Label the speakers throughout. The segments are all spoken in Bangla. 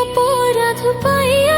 Speaker 1: অপরাধ পাইয়া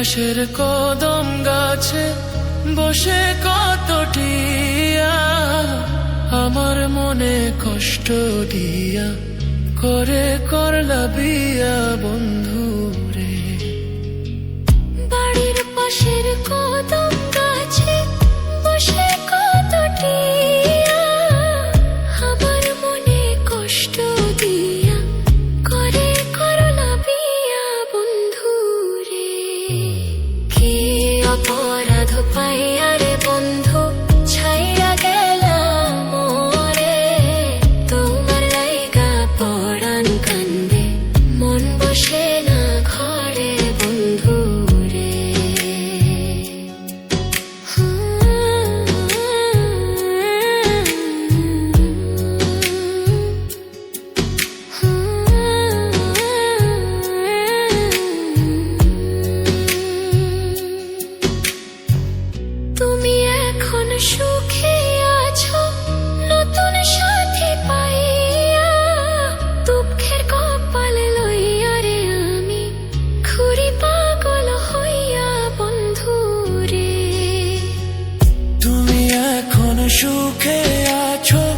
Speaker 2: পাশের কদম গাছে বসে কতটিয়া আমার মনে কষ্ট দিয়া করে করলা বিয়া বন্ধু।
Speaker 1: অপরাধ পাই আরে সুখে আছো